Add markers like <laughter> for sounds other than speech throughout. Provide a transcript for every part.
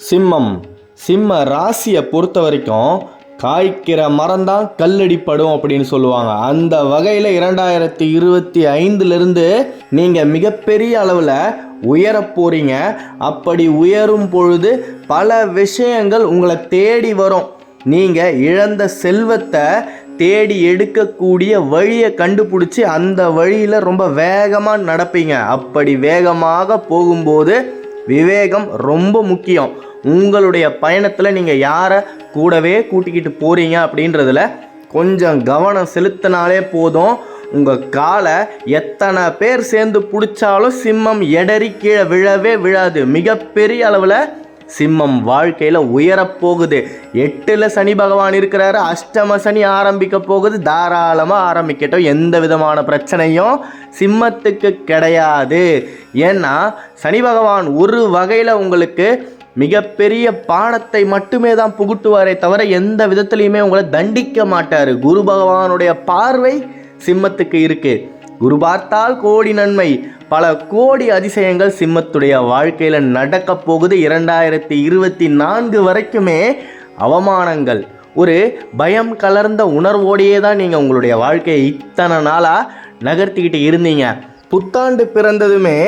சிம்மம். சிம்ம ராசியை பொறுத்த வரைக்கும் காய்க்கிற மரம் தான் கல்லடிப்படும் அப்படின்னு சொல்லுவாங்க. அந்த வகையில் இரண்டாயிரத்தி இருபத்தி ஐந்துலேருந்து நீங்கள் மிகப்பெரிய அளவில் உயரப் போகிறீங்க அப்படி உயரும் பொழுது பல விஷயங்கள் உங்களை தேடி வரும். நீங்கள் இழந்த செல்வத்தை தேடி எடுக்கக்கூடிய வழியை கண்டுபிடிச்சி அந்த வழியில் ரொம்ப வேகமாக நடப்பீங்க. அப்படி வேகமாக போகும்போது விவேகம் ரொம்ப முக்கியம். உங்களுடைய பயணத்தில் நீங்கள் யாரை கூடவே கூட்டிக்கிட்டு போகிறீங்க அப்படின்றதுல கொஞ்சம் கவனம் செலுத்தினாலே போதும். உங்கள் காலை எத்தனை பேர் சேர்ந்து பிடிச்சாலும் சிம்மம் எடறி கீழே விழவே விழாது. மிகப்பெரிய அளவில் சிம்மம் வாழ்க்கையில் உயரப் போகுது. எட்டில் சனி பகவான் இருக்கிறாரு. அஷ்டம சனி ஆரம்பிக்க போகுது. தாராளமாக ஆரம்பிக்கட்டும். எந்த விதமான பிரச்சனையும் சிம்மத்துக்கு கிடையாது. ஏன்னா சனி பகவான் ஒரு வகையில் உங்களுக்கு மிகப்பெரிய பாடத்தை மட்டுமே தான் புகுட்டுவாரே தவிர எந்த விதத்துலையுமே உங்களை தண்டிக்க மாட்டார். குரு பகவானுடைய பார்வை சிம்மத்துக்கு இருக்குது குரு பார்த்தால் கோடி நன்மை. பல கோடி அதிசயங்கள் சிம்மத்துடைய வாழ்க்கையில் நடக்க போகுது. இரண்டாயிரத்தி இருபத்தி நான்கு வரைக்குமே அவமானங்கள் ஒரு பயம் கலர்ந்த உணர்வோடையே தான் நீங்கள் உங்களுடைய வாழ்க்கையை இத்தனை நாளாக நகர்த்திக்கிட்டு இருந்தீங்க. புத்தாண்டு பிறந்ததுமே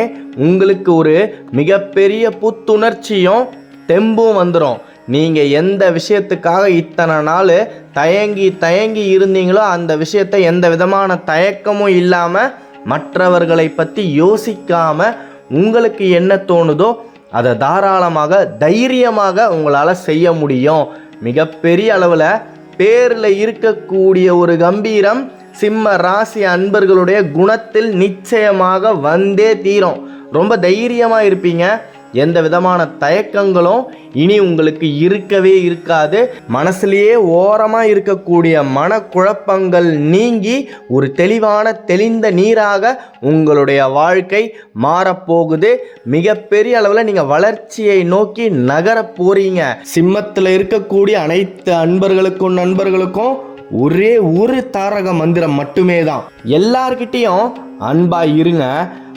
உங்களுக்கு ஒரு மிகப்பெரிய புத்துணர்ச்சியும் தெம்பும் வந்துடும் நீங்கள் எந்த விஷயத்துக்காக இத்தனை நாள் தயங்கி தயங்கி இருந்தீங்களோ அந்த விஷயத்தை எந்த விதமான தயக்கமும் இல்லாமல் மற்றவர்களை பற்றி யோசிக்காமல் உங்களுக்கு என்ன தோணுதோ அதை தாராளமாக தைரியமாக உங்களால் செய்ய முடியும். மிகப்பெரிய அளவில் பேரில் இருக்கக்கூடிய ஒரு கம்பீரம் சிம்ம ராசி அன்பர்களுடைய குணத்தில் நிச்சயமாக வந்தே தீரும். ரொம்ப தைரியமாக இருப்பீங்க. எந்த விதமான தயக்கங்களும் இனி உங்களுக்கு இருக்கவே இருக்காது. மனசுலேயே ஓரமாக இருக்கக்கூடிய மனக்குழப்பங்கள் நீங்கி ஒரு தெளிவான தெளிந்த நீராக உங்களுடைய வாழ்க்கை மாறப்போகுது. மிகப்பெரிய அளவில் நீங்கள் வளர்ச்சியை நோக்கி நகர போறீங்க. சிம்மத்தில் இருக்கக்கூடிய அனைத்து அன்பர்களுக்கும் நண்பர்களுக்கும் ஒரே ஒரு தாரக மந்திரம் மட்டுமே தான் எல்லார்கிட்டேயும் அன்பா இருங்க.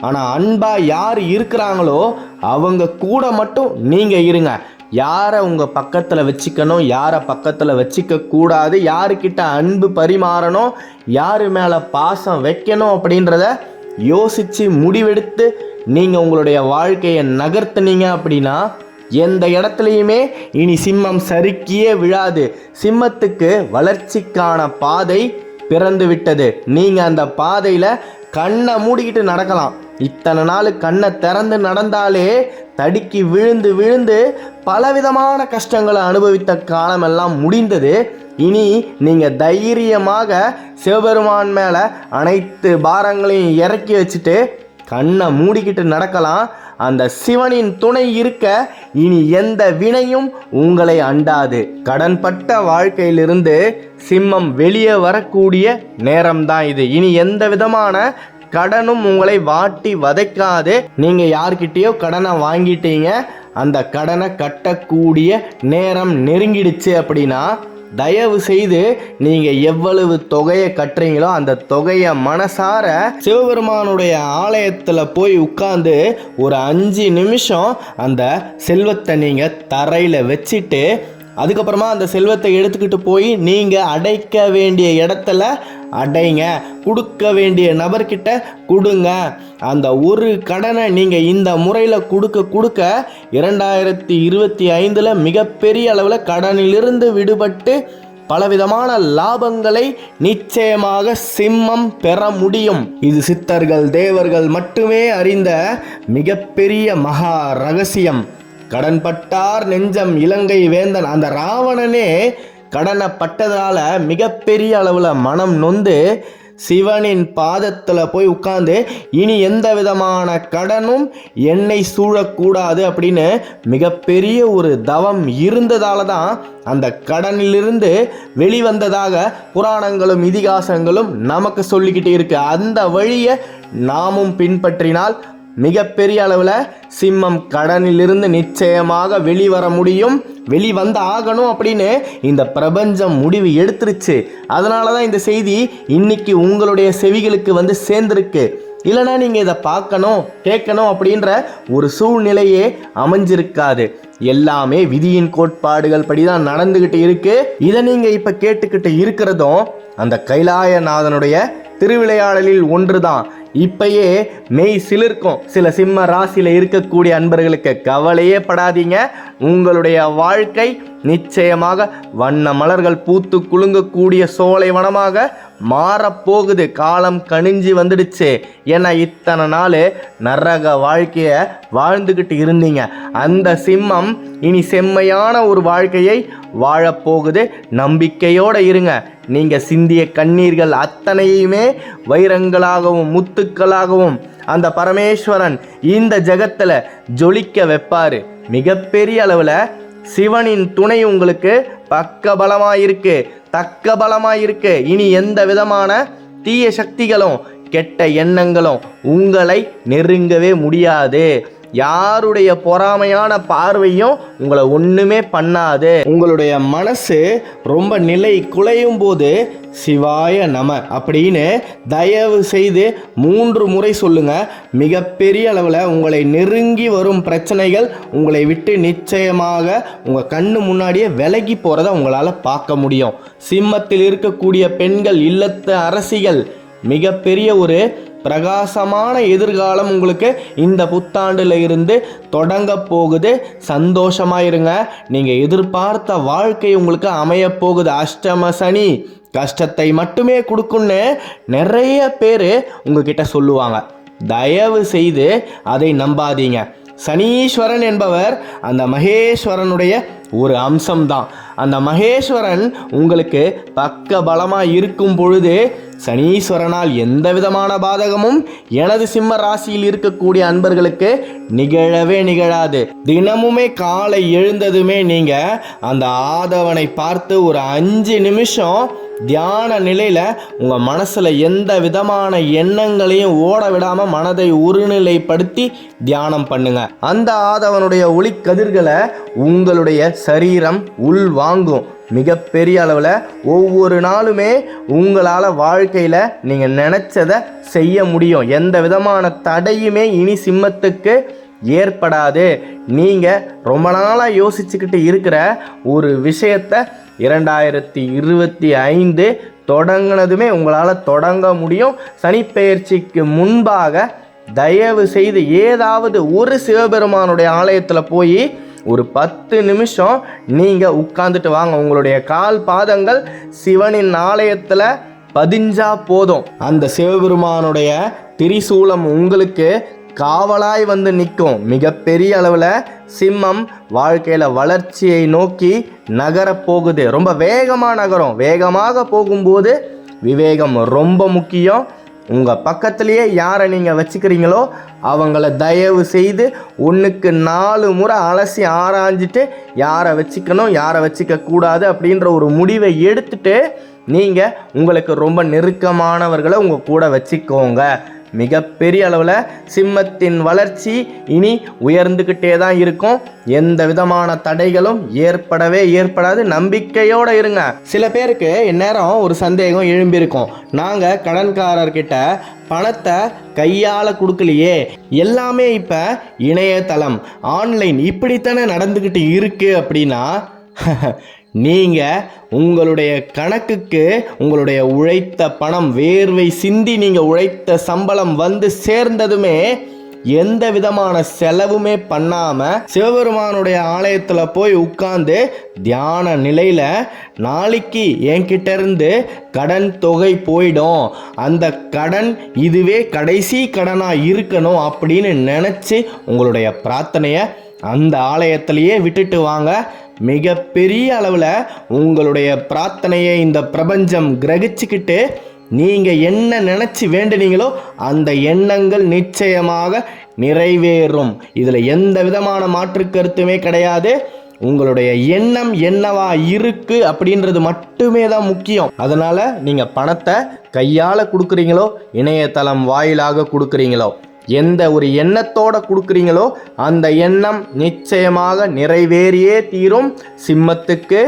ஆனால் அன்பா யார் இருக்கிறாங்களோ அவங்க கூட மட்டும் நீங்கள் இருங்க. யாரை உங்கள் பக்கத்தில் வச்சுக்கணும் யாரை பக்கத்தில் வச்சுக்க கூடாது யாருக்கிட்ட அன்பு பரிமாறணும் யார் மேலே பாசம் வைக்கணும் அப்படின்றத யோசித்து முடிவெடுத்து நீங்கள் உங்களுடைய வாழ்க்கையை நகர்த்துனீங்க அப்படின்னா எந்த இடத்துலையுமே இனி சிம்மம் சறுக்கியே விழாது. சிம்மத்துக்கு வளர்ச்சிக்கான பாதை பிறந்து விட்டது நீங்கள் அந்த பாதையில் கண்ணை மூடிக்கிட்டு நடக்கலாம். இத்தனை நாள் கண்ணை திறந்து நடந்தாலே தடுக்கி விழுந்து விழுந்து பலவிதமான கஷ்டங்களை அனுபவித்த காலமெல்லாம் முடிந்தது. இனி நீங்கள் தைரியமாக சிவபெருமான் மேலே அனைத்து பாரங்களையும் இறக்கி வச்சுட்டு கண்ணை மூடிக்கிட்டு நடக்கலாம். அந்த சிவனின் துணை இருக்க இனி எந்த வினையும் உங்களை அண்டாது. கடன்பட்ட வாழ்க்கையிலிருந்து சிம்மம் வெளியே வரக்கூடிய நேரம்தான் இது. இனி எந்த விதமான கடனும் உங்களை வாட்டி வதைக்காது. நீங்க யார்கிட்டயோ கடனை வாங்கிட்டீங்க. அந்த கடனை கட்டக்கூடிய நேரம் நெருங்கிடுச்சு அப்படின்னா தயவு செய்து நீங்க எவ்வளவு தொகையை கட்டுறீங்களோ அந்த தொகையை மனசார சிவபெருமானுடைய ஆலயத்துல போய் உட்கார்ந்து ஒரு அஞ்சு நிமிஷம் அந்த செல்வத்தை நீங்க தரையில வச்சுட்டு அதுக்கப்புறமா அந்த செல்வத்தை எடுத்துக்கிட்டு போய் நீங்கள் அடைக்க வேண்டிய இடத்துல அடைங்க. கொடுக்க வேண்டிய நபர்கிட்ட கொடுங்க. அந்த ஒரு கடனை நீங்கள் இந்த முறையில் கொடுக்க கொடுக்க இரண்டாயிரத்தி இருபத்தி ஐந்தில் மிகப்பெரிய அளவில் கடனிலிருந்து விடுபட்டு பலவிதமான லாபங்களை நிச்சயமாக சிம்மம் பெற முடியும். இது சித்தர்கள் தேவர்கள் மட்டுமே அறிந்த மிகப்பெரிய மகா ரகசியம். கடன்பட்டார் நெஞ்சம் இலங்கை வேந்தன். அந்த ராவணனே கடனை பட்டதால மிகப்பெரிய அளவில் மனம் நொந்து சிவனின் பாதத்தில் போய் உட்காந்து இனி எந்த விதமான கடனும் என்னை சூழக்கூடாது அப்படின்னு மிகப்பெரிய ஒரு தவம் இருந்ததால தான் அந்த கடனிலிருந்து வெளிவந்ததாக புராணங்களும் இதிகாசங்களும் நமக்கு சொல்லிக்கிட்டு இருக்கு. அந்த வழியை நாமும் பின்பற்றினால் மிகப்பெரிய அளவில் சிம்மம் கடனிலிருந்து நிச்சயமாக வெளிவர முடியும். வெளிவந்து ஆகணும் அப்படின்னு இந்த பிரபஞ்சம் முடிவு எடுத்துருச்சு. அதனால தான் இந்த செய்தி இன்னைக்கு உங்களுடைய செவிகளுக்கு வந்து சேர்ந்துருக்கு. இல்லைனா நீங்கள் இதை பார்க்கணும் கேட்கணும் அப்படின்ற ஒரு சூழ்நிலையே அமைஞ்சிருக்காது. எல்லாமே விதியின் கோட்பாடுகள் படி தான் நடந்துக்கிட்டு இருக்கு. இதை நீங்கள் இப்போ கேட்டுக்கிட்டு இருக்கிறதும் அந்த கைலாயநாதனுடைய திருவிளையாடலில் ஒன்று தான் இப்பயே மெய் சிலிர்க்கும் சில சிம்ம ராசியில் இருக்கக்கூடிய அன்பர்களுக்கு கவலையே படாதீங்க. உங்களுடைய வாழ்க்கை நிச்சயமாக வண்ண மலர்கள் பூத்து குலுங்கக்கூடிய சோலை வனமாக மாறப்போகுது. காலம் கணிஞ்சு வந்துடுச்சு. ஏன்னா இத்தனை நாள் நரக வாழ்க்கையை வாழ்ந்துக்கிட்டு இருந்தீங்க. அந்த சிம்மம் இனி செம்மையான ஒரு வாழ்க்கையை வாழப்போகுது. நம்பிக்கையோடு இருங்க. நீங்கள் சிந்திய கண்ணீர்கள் அத்தனையுமே வைரங்களாகவும் முத்துக்களாகவும் அந்த பரமேஸ்வரன் இந்த ஜகத்தில் ஜொலிக்க வைப்பார். மிகப்பெரிய அளவில் சிவனின் துணை உங்களுக்கு பக்க பலமாயிருக்கு தக்க பலமாயிருக்கு. இனி எந்த விதமான தீய சக்திகளும் கெட்ட எண்ணங்களும் உங்களை நெருங்கவே முடியாது. யாருடைய பொறாமையான பார்வையும் உங்களை ஒன்றுமே பண்ணாது. உங்களுடைய மனசு ரொம்ப நிலை குலையும் போது சிவாய நம அப்படின்னு தயவு செய்து மூன்று முறை சொல்லுங்க. மிகப்பெரிய அளவில் உங்களை நெருங்கி வரும் பிரச்சனைகள் உங்களை விட்டு நிச்சயமாக உங்கள் கண்ணு முன்னாடியே விலகி போகிறத உங்களால் பார்க்க முடியும். சிம்மத்தில் இருக்கக்கூடிய பெண்கள் இல்லத்து அரசிகள் மிகப்பெரிய ஒரு பிரகாசமான எதிர்காலம் உங்களுக்கு இந்த புத்தாண்டில் இருந்து தொடங்க போகுது. சந்தோஷமாக இருங்க நீங்கள் எதிர்பார்த்த வாழ்க்கை உங்களுக்கு அமைய போகுது. அஷ்டம சனி கஷ்டத்தை மட்டுமே கொடுக்குன்னு நிறைய பேர் உங்ககிட்ட சொல்லுவாங்க. தயவு செய்து அதை நம்பாதீங்க. சனீஸ்வரன் என்பவர் அந்த மகேஸ்வரனுடைய ஒரு அம்சம்தான். அந்த மகேஸ்வரன் உங்களுக்கு பக்க பலமாக இருக்கும் பொழுது சனீஸ்வரனால் எந்த விதமான பாதகமும் எனது சிம்ம ராசியில் இருக்கக்கூடிய அன்பர்களுக்கு நிகழவே நிகழாது. தினமுமே காலை எழுந்ததுமே நீங்கள் அந்த ஆதவனை பார்த்து ஒரு அஞ்சு நிமிஷம் தியான நிலையில் உங்கள் மனசில் எந்த விதமான எண்ணங்களையும் ஓட விடாமல் மனதை ஒருநிலைப்படுத்தி தியானம் பண்ணுங்க. அந்த ஆதவனுடைய ஒளி கதிர்களை உங்களுடைய சரீரம் உள் வாங்கும். மிகப்பெரிய அளவில் ஒவ்வொரு நாளுமே உங்களால் வாழ்க்கையில் நீங்கள் நினச்சதை செய்ய முடியும். எந்த விதமான தடையுமே இனி சிம்மத்துக்கு ஏற்படாது. நீங்கள் ரொம்ப நாளாக யோசிச்சுக்கிட்டு இருக்கிற ஒரு விஷயத்தை இரண்டாயிரத்தி இருபத்தி ஐந்து தொடங்கினதுமே உங்களால் தொடங்க முடியும். சனிப்பெயர்ச்சிக்கு முன்பாக தயவு செய்து ஏதாவது ஒரு சிவபெருமானுடைய ஆலயத்தில் போய் ஒரு பத்து நிமிஷம் நீங்கள் உட்காந்துட்டு வாங்க. உங்களுடைய கால் பாதங்கள் சிவனின் ஆலயத்தில் பதிஞ்சா போதும். அந்த சிவபெருமானுடைய திரிசூலம் உங்களுக்கு காவலாய் வந்து நிற்கும் மிகப்பெரிய அளவில் சிம்மம் வாழ்க்கையில் வளர்ச்சியை நோக்கி நகரப்போகுது ரொம்ப வேகமாக நகரும். வேகமாக போகும்போது விவேகம் ரொம்ப முக்கியம். உங்கள் பக்கத்துலேயே யாரை நீங்கள் வச்சுக்கிறீங்களோ அவங்கள தயவு செய்து ஒன்றுக்கு நாலு முறை அலசி ஆராய்ஞ்சிட்டு யாரை வச்சுக்கணும் யாரை வச்சுக்க கூடாது அப்படின்ற ஒரு முடிவை எடுத்துட்டு நீங்கள் உங்களுக்கு ரொம்ப நெருக்கமானவர்களை உங்கள் கூட வச்சுக்கோங்க. மிகப்பெரிய அளவில் சிம்மத்தின் வளர்ச்சி இனி உயர்ந்துக்கிட்டே தான் இருக்கும். எந்த விதமான தடைகளும் ஏற்படவே ஏற்படாது. நம்பிக்கையோடு இருங்க. சில பேருக்கு இந்நேரம் ஒரு சந்தேகம் எழும்பியிருக்கும். நாங்கள் கடன்காரர்கிட்ட பணத்தை கையால் கொடுக்கலையே. எல்லாமே இப்போ இணையதளம் ஆன்லைன் இப்படித்தானே நடந்துக்கிட்டு இருக்குது அப்படின்னா <laughs> நீங்கள் உங்களுடைய கணக்குக்கு உங்களுடைய உழைத்த பணம் வேர்வை சிந்தி நீங்கள் உழைத்த சம்பளம் வந்து சேர்ந்ததுமே எந்த விதமான செலவுமே பண்ணாமல் சிவபெருமானுடைய ஆலயத்தில் போய் உட்கார்ந்து தியான நிலையில் நாளைக்கு என்கிட்ட இருந்து கடன் தொகை போயிடும். அந்த கடன் இதுவே கடைசி கடனாக இருக்கணும் அப்படின்னு நினச்சி உங்களுடைய பிரார்த்தனையை அந்த ஆலயத்திலேயே விட்டுட்டு வாங்க. மிகப்பெரிய அளவில் உங்களுடைய பிரார்த்தனையை இந்த பிரபஞ்சம் கிரகிச்சுக்கிட்டு நீங்கள் என்ன நினச்சி வேண்டுனீங்களோ அந்த எண்ணங்கள் நிச்சயமாக நிறைவேறும். இதில் எந்த விதமான மாற்று கருத்துமே கிடையாது. உங்களுடைய எண்ணம் என்னவா இருக்கு அப்படின்றது மட்டுமே தான் முக்கியம். அதனால நீங்க பணத்தை கையால கொடுக்குறீங்களோ இணையதளம் வாயிலாக கொடுக்குறீங்களோ எந்த ஒரு எண்ணத்தோட கொடுக்குறீங்களோ அந்த எண்ணம் நிச்சயமாக நிறைவேறியே தீரும். சிம்மத்துக்கு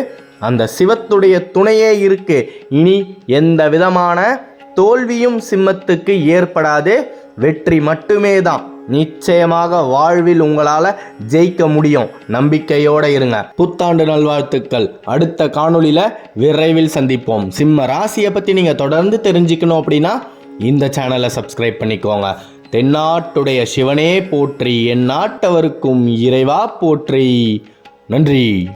அந்த சிவத்துடைய துணையே இருக்கு. இனி எந்த விதமான தோல்வியும் சிம்மத்துக்கு ஏற்படாது. வெற்றி மட்டுமே தான் நிச்சயமாக வாழ்வில் உங்களால் ஜெயிக்க முடியும். நம்பிக்கையோடு இருங்க. புத்தாண்டு நல்வாழ்த்துக்கள். அடுத்த காணொளியில் விரைவில் சந்திப்போம். சிம்ம ராசியை பற்றி நீங்கள் தொடர்ந்து தெரிஞ்சுக்கணும் அப்படின்னா இந்த சேனலை சப்ஸ்கிரைப் பண்ணிக்கோங்க. தென்னாட்டுடைய சிவனே போற்றி என் நாட்டவருக்கும் இறைவா போற்றி. நன்றி.